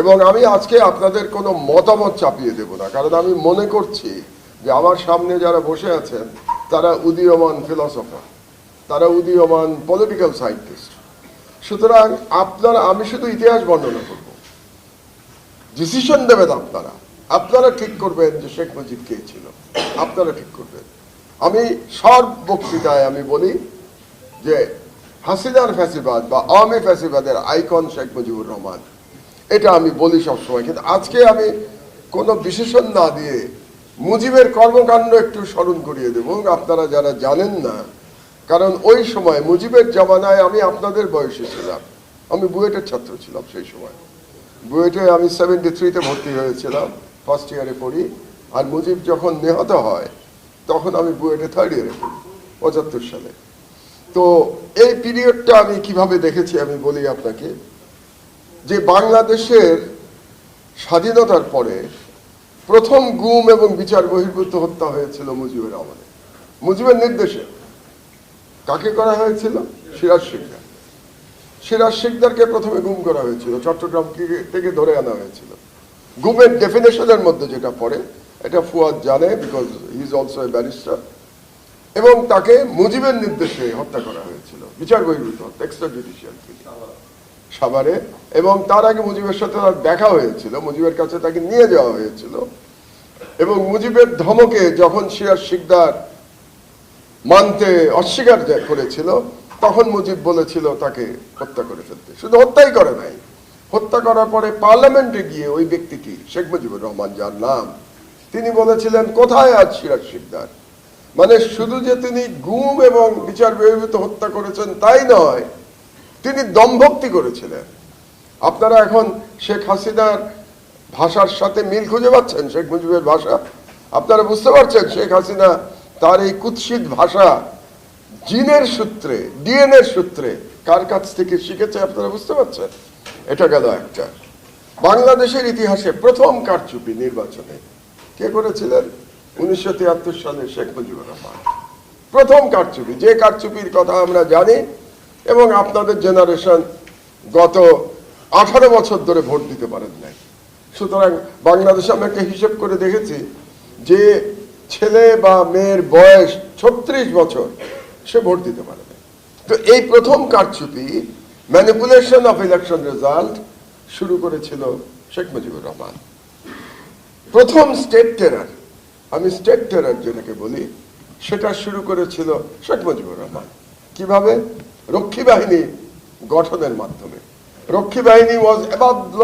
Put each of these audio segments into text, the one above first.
এবং আমি আজকে আপনাদের কোনো মতামত চাপিয়ে দেব না, কারণ আমি মনে করছি যে আমার সামনে যারা বসে আছেন, তারা উদীয়মান ফিলসফার তারা উদীয়মান পলিটিক্যাল সায়েন্টিস্ট সুতরাং আপনারা, আমি শুধু ইতিহাস বর্ণনা করব। ডিসিশন দেবেন আপনারা। আপনারা ঠিক করবেন যে শেখ মুজিব কে ছিল। আপনারা ঠিক করবেন। আমি সব বক্তৃতায় আমি বলি যে হাসিনার ফ্যাসিবাদ বা আওয়ামী ফ্যাসিবাদের আইকন শেখ মুজিবুর রহমান এটা আমি বলি সবসময়। কিন্তু আজকে আমি কোনো বিশেষণ না দিয়ে মুজিবের কর্মকাণ্ড একটু স্মরণ করিয়ে দেব। আপনারা যারা জানেন না, কারণ ওই সময় মুজিবের জামানায় আমি আপনাদের বয়সে ছিলাম। আমি বুয়েটের ছাত্র ছিলাম সেই সময়। বুয়েটে আমি সেভেন্টি থ্রিতে ভর্তি হয়েছিলাম ফার্স্ট ইয়ারে পড়ি। আর মুজিব যখন নিহত হয়, তখন আমি বুয়েটে থার্ড ইয়ারে পড়ি, পঁচাত্তর সালে। তো এই পিরিয়ডটা আমি কীভাবে দেখেছি আমি বলি আপনাকে। যে বাংলাদেশের স্বাধীনতার পরে প্রথম গুম এবং বিচার বহির্ভূত হত্যা হয়েছিল মুজিবের আমলে। মুজিবের নির্দেশে। কাকে করা হয়েছিল? সিরাজ শিকদার সিরাজ শিকদারকে প্রথমে গুম করা হয়েছিল। চট্টগ্রাম থেকে- ধরে আনা হয়েছিল? গুমের ডেফিনেশনের মধ্যে যেটা পড়ে, এটা ফুয়াদ জানে because he is also a barrister এবং তাকে মুজিবের নির্দেশে হত্যা করা হয়েছিল। বিচার বহির্ভূত হত্যা এক্সট্রা জুডিশিয়াল সাভারে, এবং তার আগে মুজিবের সাথে তার দেখা হয়েছিল, মুজিবের কাছে তাকে নিয়ে যাওয়া হয়েছিল। এবং মুজিবের ধমকে যখন সিরাজ শিকদার মানতে অস্বীকার করেছিল, তখন মুজিব বলেছিল তাকে হত্যা করে ফেলতে। শুধু হত্যাই করে নাই, হত্যা করার পরে পার্লামেন্টে গিয়ে ওই ব্যক্তিটি, শেখ মুজিবুর রহমান, যার নাম, তিনি বলেছিলেন, কোথায় আজ সিরাজ শিকদার? মানে শুধু যে তিনি গুম এবং বিচার বহির্ভূত হত্যা করেছেন তাই নয় তিনি দমভক্তি করেছিলেন। আপনারা এখন শেখ হাসিনার ভাষার সাথে মিল খুঁজে পাচ্ছেন, শেখ মুজিবের ভাষা? আপনারা বুঝতে পারছেন, শেখ হাসিনা তার এই কুৎসিত ভাষা জিনের সূত্রে, ডিএনএর সূত্রে কার কাছ থেকে শিখেছে আপনারা বুঝতে পারছেন? এটা গেল একটা। বাংলাদেশের ইতিহাসে প্রথম কারচুপি নির্বাচনে কে করেছিলেন? উনিশশো তিয়াত্তর সালে শেখ মুজিবুর রহমান। প্রথম কারচুপি, যে কারচুপির কথা আমরা জানি এবং আপনাদের জেনারেশন গত আঠারো বছর ধরে ভোট দিতে পারেন নাই। সুতরাং বাংলাদেশে আমরা একটা হিসেব করে দেখেছি যে ছেলে বা মেয়ের বয়স ছত্রিশ বছর, সে ভোট দিতে পারে তো এই প্রথম কারচুপি ম্যানিপুলেশন অফ ইলেকশন রেজাল্ট শুরু করেছিল শেখ মুজিবুর রহমান। প্রথম স্টেট টেরার আমি স্টেট টেরার যেটাকে বলি, সেটা শুরু করেছিল শেখ মুজিবুর রহমান। কীভাবে? রক্ষী বাহিনী গঠনের মাধ্যমে। রক্ষী বাহিনী ওয়াজ অ্যাবাভ ল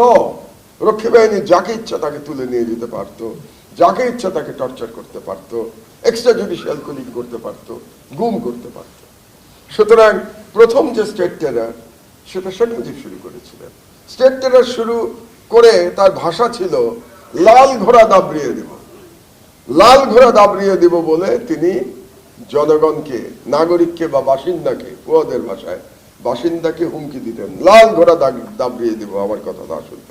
রক্ষী বাহিনী যাকে ইচ্ছা তাকে তুলে নিয়ে যেতে পারতো, যাকে ইচ্ছা তাকে টর্চার করতে পারতো এক্সট্রা জুডিশিয়াল কুলিং করতে পারতো, গুম করতে পারতো। সুতরাং প্রথম যে স্টেট টেরার সেটা শেখ শুরু করেছিলেন। স্টেট টেরার শুরু করে তার ভাষা ছিল, লাল ঘোড়া দাবড়িয়ে দেব। লাল ঘোড়া দাবড়িয়ে দিব বলে তিনি জনগণকে, নাগরিককে বা বাসিন্দাকে পুয়াদের ভাষায় বাসিন্দাকে হুমকি দিতেন। লাল ঘোড়া দাবড়িয়ে দিব, আমার কথা না শুনতে।